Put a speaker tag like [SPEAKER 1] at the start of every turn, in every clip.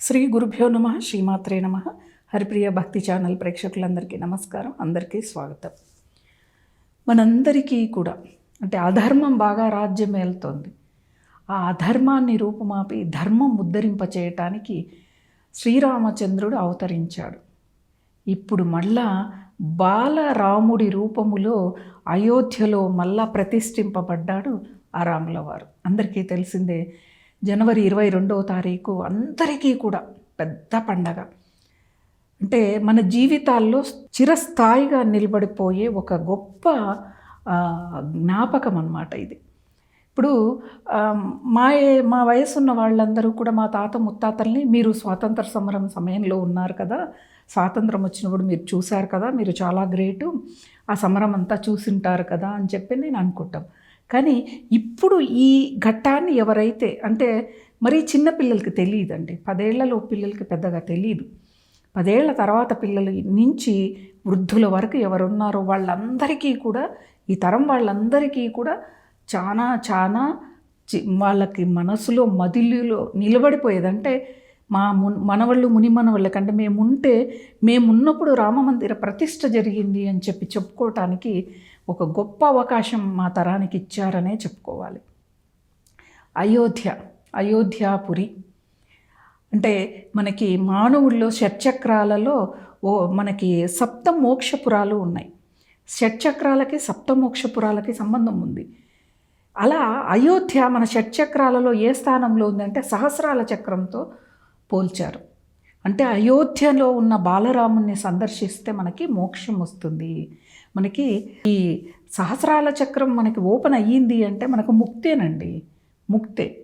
[SPEAKER 1] శ్రీ గురుభ్యో నమ శ్రీమాత్రే నమ. హరిప్రియ భక్తి ఛానల్ ప్రేక్షకులందరికీ నమస్కారం. అందరికీ స్వాగతం. మనందరికీ కూడా అంటే అధర్మం బాగా రాజ్యమేలుతోంది ఆ అధర్మాన్ని రూపుమాపి ధర్మం ఉద్ధరింప చేయటానికి శ్రీరామచంద్రుడు అవతరించాడు. ఇప్పుడు మళ్ళా బాలరాముడి రూపములో అయోధ్యలో మళ్ళా ప్రతిష్ఠింపబడ్డాడు ఆ రాముల వారు అందరికీ తెలిసిందే జనవరి ఇరవై రెండవ తారీఖు అందరికీ కూడా పెద్ద పండగ. అంటే మన జీవితాల్లో చిరస్థాయిగా నిలబడిపోయే ఒక గొప్ప జ్ఞాపకం అన్నమాట ఇది. ఇప్పుడు మా మా వయసున్న వాళ్ళందరూ కూడా మా తాత ముత్తాతల్ని మీరు స్వాతంత్ర సమరం సమయంలో ఉన్నారు కదా. స్వాతంత్రం వచ్చినప్పుడు మీరు చూశారు కదా మీరు చాలా గ్రేటు. ఆ సమరం అంతా చూసింటారు కదా అని చెప్పి నేను అనుకుంటాం. కానీ ఇప్పుడు ఈ ఘట్టాన్ని ఎవరైతే అంటే మరీ చిన్న పిల్లలకి తెలియదండి. పదేళ్ళలో పిల్లలకి పెద్దగా తెలియదు పదేళ్ళ తర్వాత పిల్లల నుంచి వృద్ధుల వరకు ఎవరున్నారో వాళ్ళందరికీ కూడా ఈ తరం వాళ్ళందరికీ కూడా చాలా చాలా చి- వాళ్ళకి మనసులో మదిలిలో నిలబడిపోయేదంటే మా మున్ మనవళ్ళు ముని మనవళ్ళ కంటే మేముంటే మేమున్నప్పుడు రామమందిర ప్రతిష్ట జరిగింది అని చెప్పి చెప్పుకోవటానికి ఒక గొప్ప అవకాశం మా తరానికి ఇచ్చారనే చెప్పుకోవాలి. అయోధ్య అయోధ్యాపురి. అంటే మనకి మానవుల్లో షట్చక్రాలలో ఓ మనకి సప్త మోక్షపురాలు ఉన్నాయి. షట్చక్రాలకి సప్త మోక్షపురాలకి సంబంధం ఉంది. అలా అయోధ్య మన షట్చక్రాలలో ఏ స్థానంలో ఉందంటే సహస్రాల చక్రంతో పోల్చారు. అంటే అయోధ్యలో ఉన్న బాలరాముని సందర్శిస్తే మనకి మోక్షం వస్తుంది. మనకి ఈ సహస్రాల చక్రం మనకి ఓపెన్ అయ్యింది అంటే మనకు ముక్తేనండి. ముక్తే.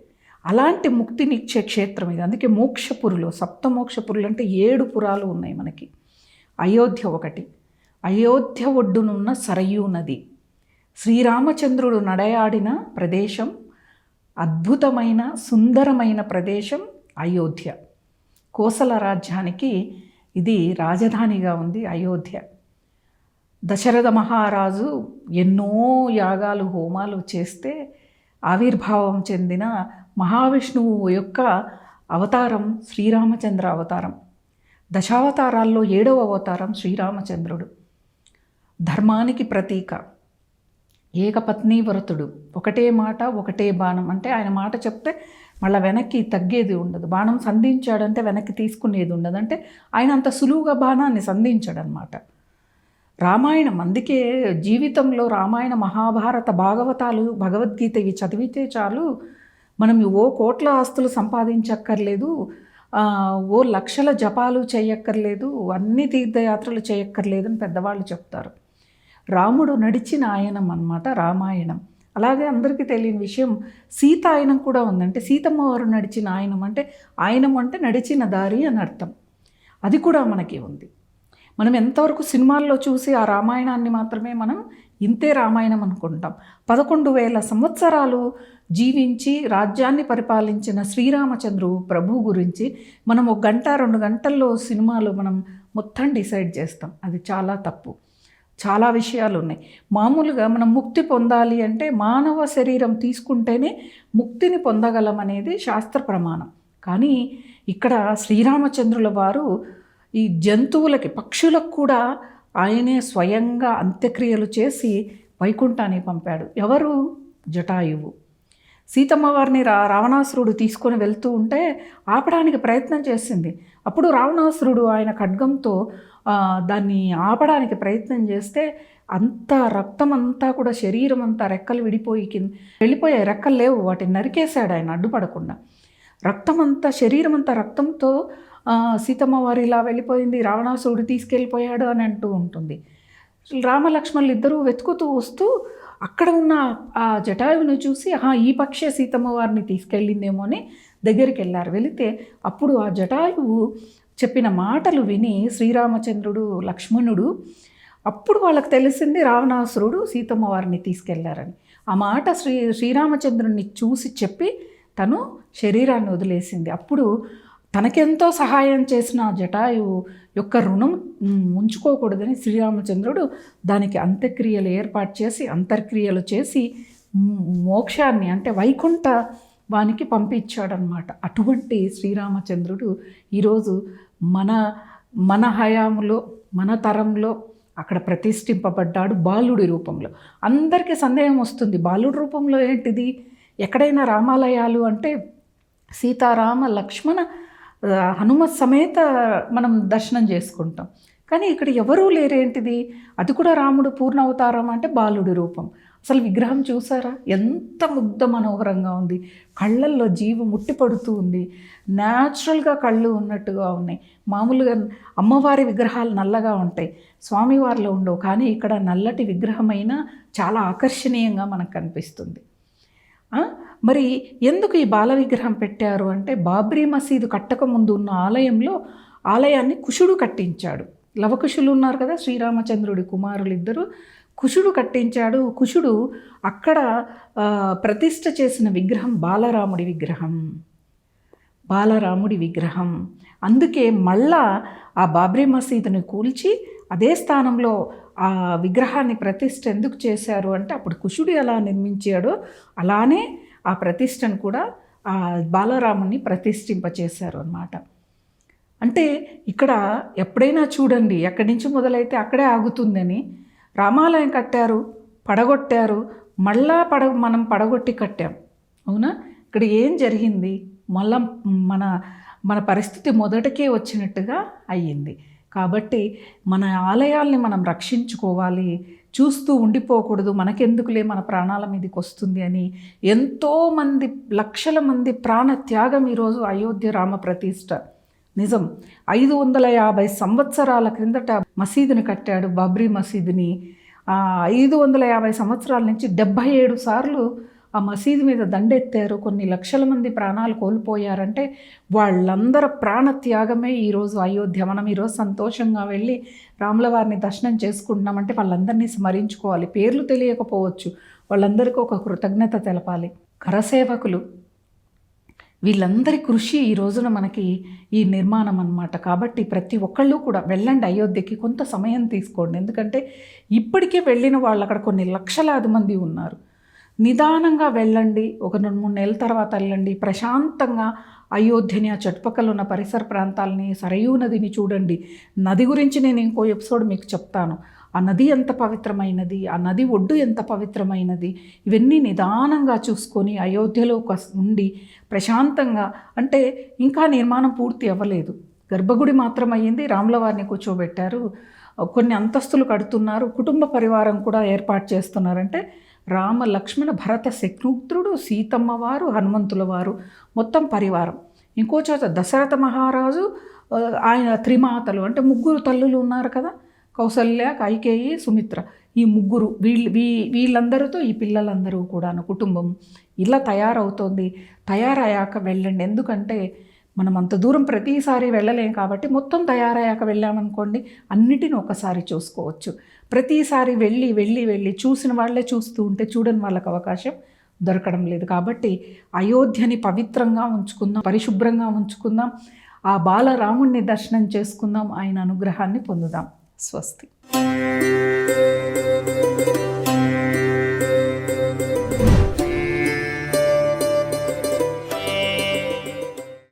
[SPEAKER 1] అలాంటి ముక్తినిచ్చే క్షేత్రం ఇది. అందుకే మోక్షపురులు సప్త మోక్షపురులు అంటే ఏడు పురాలు ఉన్నాయి మనకి. అయోధ్య ఒకటి. అయోధ్య ఒడ్డునున్న సరయూ నది. శ్రీరామచంద్రుడు నడయాడిన ప్రదేశం అద్భుతమైన సుందరమైన ప్రదేశం అయోధ్య. కోసల రాజ్యానికి ఇది రాజధానిగా ఉంది అయోధ్య. దశరథ మహారాజు ఎన్నో యాగాలు హోమాలు చేస్తే ఆవిర్భావం చెందిన మహావిష్ణువు యొక్క అవతారం శ్రీరామచంద్ర అవతారం. దశావతారాల్లో ఏడవ అవతారం శ్రీరామచంద్రుడు. ధర్మానికి ప్రతీక. ఏకపత్ని వ్రతుడు. ఒకటే మాట ఒకటే బాణం. అంటే ఆయన మాట చెప్తే మళ్ళీ వెనక్కి తగ్గేది ఉండదు. బాణం సంధించాడంటే వెనక్కి తీసుకునేది ఉండదు. అంటే ఆయన అంత సులువుగా బాణాన్ని సంధించాడనమాట రామాయణం అందుకే జీవితంలో రామాయణ మహాభారత భాగవతాలు భగవద్గీత ఇవి చదివితే చాలు మనం ఓ కోట్ల ఆస్తులు సంపాదించక్కర్లేదు ఓ లక్షల జపాలు చేయక్కర్లేదు అన్ని తీర్థయాత్రలు చేయక్కర్లేదు అని పెద్దవాళ్ళు చెప్తారు. రాముడు నడిచిన ఆయనం అన్నమాట రామాయణం. అలాగే అందరికీ తెలియని విషయం సీతాయనం కూడా ఉందంటే సీతమ్మ వారు నడిచిన ఆయనం అంటే ఆయనం అంటే నడిచిన దారి అని అర్థం. అది కూడా మనకి ఉంది. మనం ఎంతవరకు సినిమాల్లో చూసి ఆ రామాయణాన్ని మాత్రమే మనం ఇంతే రామాయణం అనుకుంటాం. పదకొండు వేల సంవత్సరాలు జీవించి రాజ్యాన్ని పరిపాలించిన శ్రీరామచంద్రు ప్రభు గురించి మనం ఒక గంట రెండు గంటల్లో సినిమాలు మనం మొత్తం డిసైడ్ చేస్తాం. అది చాలా తప్పు. చాలా విషయాలు ఉన్నాయి మామూలుగా మనం ముక్తి పొందాలి అంటే మానవ శరీరం తీసుకుంటేనే ముక్తిని పొందగలం అనేది శాస్త్ర ప్రమాణం. కానీ ఇక్కడ శ్రీరామచంద్రుల వారు ఈ జంతువులకి పక్షులకు కూడా ఆయనే స్వయంగా అంత్యక్రియలు చేసి వైకుంఠాన్ని పంపాడు. ఎవరు? జటాయువు. సీతమ్మ వారిని రా రావణాసురుడు తీసుకొని వెళ్తూ ఉంటే ఆపడానికి ప్రయత్నం చేసింది. అప్పుడు రావణాసురుడు ఆయన ఖడ్గంతో దాన్ని ఆపడానికి ప్రయత్నం చేస్తే అంత రక్తం అంతా కూడా శరీరం అంతా రెక్కలు విడిపోయి కింద వెళ్ళిపోయాయి రెక్కలు లేవు. వాటిని నరికేశాడు ఆయన అడ్డుపడకుండా. రక్తం అంతా శరీరం అంతా రక్తంతో సీతమ్మ వారు ఇలా వెళ్ళిపోయింది రావణాసురుడు తీసుకెళ్ళిపోయాడు అని అంటూ ఉంటుంది. రామలక్ష్మణులు ఇద్దరూ వెతుకుతూ వస్తూ అక్కడ ఉన్న ఆ జటాయువును చూసి ఆహా ఈ పక్షే సీతమ్మ వారిని తీసుకెళ్ళిందేమో అని దగ్గరికి వెళ్ళారు. వెళితే అప్పుడు ఆ జటాయువు చెప్పిన మాటలు విని శ్రీరామచంద్రుడు లక్ష్మణుడు అప్పుడు వాళ్ళకి తెలిసింది రావణాసురుడు సీతమ్మ వారిని తీసుకెళ్ళారని. ఆ మాట శ్రీ శ్రీరామచంద్రుడిని చూసి చెప్పి తను శరీరాన్ని వదిలేసింది. అప్పుడు తనకెంతో సహాయం చేసిన జటాయు జటాయువు యొక్క రుణం ఉంచుకోకూడదని శ్రీరామచంద్రుడు దానికి అంత్యక్రియలు ఏర్పాటు చేసి అంతర్క్రియలు చేసి మోక్షాన్ని అంటే వైకుంఠ వానికి పంపించాడనమాట అటువంటి శ్రీరామచంద్రుడు ఈరోజు మన మన హయాంలో మన తరంలో అక్కడ ప్రతిష్ఠింపబడ్డాడు బాలుడి రూపంలో. అందరికీ సందేహం వస్తుంది బాలుడి రూపంలో ఏంటిది? ఎక్కడైనా రామాలయాలు అంటే సీతారామ లక్ష్మణ హనుమ సమేత మనం దర్శనం చేసుకుంటాం. కానీ ఇక్కడ ఎవరూ లేరేంటిది? అది కూడా రాముడు పూర్ణ అవతారం అంటే బాలుడి రూపం. అసలు విగ్రహం చూసారా? ఎంత ముగ్ధ మనోహరంగా ఉంది. కళ్ళల్లో జీవం ముట్టిపడుతూ ఉంది. న్యాచురల్గా కళ్ళు ఉన్నట్టుగా ఉన్నాయి. మామూలుగా అమ్మవారి విగ్రహాలు నల్లగా ఉంటాయి. స్వామివారిలో ఉండవు. కానీ ఇక్కడ నల్లటి విగ్రహమైన చాలా ఆకర్షణీయంగా మనకు కనిపిస్తుంది. మరి ఎందుకు ఈ బాల విగ్రహం పెట్టారు అంటే బాబ్రీ మసీదు కట్టక ముందు ఉన్న ఆలయంలో ఆలయాన్ని కుషుడు కట్టించాడు. లవకుశులు ఉన్నారు కదా శ్రీరామచంద్రుడి కుమారులు ఇద్దరు కుషుడు కట్టించాడు. కుషుడు అక్కడ ప్రతిష్ట ప్రతిష్ఠ చేసిన విగ్రహం బాలరాముడి విగ్రహం. బాలరాముడి విగ్రహం. అందుకే మళ్ళా ఆ బాబ్రీ మసీదుని కూల్చి అదే స్థానంలో ఆ విగ్రహాన్ని ప్రతిష్ఠ ఎందుకు చేశారు అంటే అప్పుడు కుషుడు ఎలా నిర్మించాడో అలానే ఆ ప్రతిష్టను కూడా ఆ బాలరాముని ప్రతిష్ఠింపచేశారు అన్నమాట. అంటే ఇక్కడ ఎప్పుడైనా చూడండి ఎక్కడి నుంచి మొదలైతే అక్కడే ఆగుతుందని రామాలయం కట్టారు పడగొట్టారు మళ్ళా పడ మనం పడగొట్టి కట్టాం. అవునా? ఇక్కడ ఏం జరిగింది? మళ్ళా మన మన పరిస్థితి మొదటకే వచ్చినట్టుగా అయ్యింది. కాబట్టి మన ఆలయాల్ని మనం రక్షించుకోవాలి. చూస్తూ ఉండిపోకూడదు. మనకెందుకులే మన ప్రాణాల మీదకి వస్తుంది అని ఎంతోమంది లక్షల మంది ప్రాణ త్యాగం ఈరోజు అయోధ్య రామ ప్రతిష్ట. నిజం. ఐదు వందల యాభై సంవత్సరాల క్రిందట మసీదుని కట్టాడు బాబ్రీ మసీదుని. ఐదు వందల యాభై సంవత్సరాల నుంచి డెబ్భై ఏడు సార్లు ఆ మసీదు మీద దండెత్తారు. కొన్ని లక్షల మంది ప్రాణాలు కోల్పోయారంటే వాళ్ళందరి ప్రాణ త్యాగమే ఈరోజు అయోధ్య. మనం ఈరోజు సంతోషంగా వెళ్ళి రాముల వారిని దర్శనం చేసుకుంటున్నామంటే వాళ్ళందరినీ స్మరించుకోవాలి. పేర్లు తెలియకపోవచ్చు. వాళ్ళందరికీ ఒక కృతజ్ఞత తెలపాలి. కరసేవకులు వీళ్ళందరి కృషి ఈ రోజున మనకి ఈ నిర్మాణం అన్నమాట. కాబట్టి ప్రతి ఒక్కళ్ళు కూడా వెళ్ళండి అయోధ్యకి కొంత సమయం తీసుకోండి. ఎందుకంటే ఇప్పటికే వెళ్ళిన వాళ్ళు అక్కడ కొన్ని లక్షలాది మంది ఉన్నారు. నిదానంగా వెళ్ళండి ఒక రెండు మూడు నెలల తర్వాత వెళ్ళండి ప్రశాంతంగా అయోధ్యని ఆ చుట్టుపక్కల ఉన్న పరిసర ప్రాంతాలని సరయూ నదిని చూడండి. నది గురించి నేను ఇంకో ఎపిసోడ్ మీకు చెప్తాను. ఆ నది ఎంత పవిత్రమైనది ఆ నది ఒడ్డు ఎంత పవిత్రమైనది ఇవన్నీ నిదానంగా చూసుకొని అయోధ్యలో ఒక- ఉండి ప్రశాంతంగా అంటే ఇంకా నిర్మాణం పూర్తి అవ్వలేదు. గర్భగుడి మాత్రం అయ్యింది రాములవారిని కూర్చోబెట్టారు. కొన్ని అంతస్తులు కడుతున్నారు కుటుంబ పరివారం కూడా ఏర్పాటు చేస్తున్నారంటే రామ లక్ష్మణ భరత శత్రుఘ్నుడు సీతమ్మ వారు హనుమంతుల వారు మొత్తం పరివారం. ఇంకో చోట దశరథ మహారాజు ఆయన త్రిమాతలు అంటే ముగ్గురు తల్లులు ఉన్నారు కదా కౌసల్య కైకేయి సుమిత్ర. ఈ ముగ్గురు వీళ్ళు వీ వీళ్ళందరితో ఈ పిల్లలందరూ కూడాను కుటుంబం ఇలా తయారవుతోంది. తయారయ్యాక వెళ్ళండి. ఎందుకంటే మనం అంత దూరం ప్రతిసారి వెళ్ళలేం కాబట్టి మొత్తం తయారయ్యాక వెళ్ళామనుకోండి అన్నిటిని ఒకసారి చూసుకోవచ్చు. ప్రతిసారి వెళ్ళి వెళ్ళి వెళ్ళి చూసిన వాళ్ళే చూస్తూ ఉంటే చూడని వాళ్ళకి అవకాశం దొరకడం లేదు. కాబట్టి అయోధ్యని పవిత్రంగా ఉంచుకుందాం పరిశుభ్రంగా ఉంచుకుందాం ఆ బాలరాముణ్ణి దర్శనం చేసుకుందాం ఆయన అనుగ్రహాన్ని పొందుదాం. स्वस्ति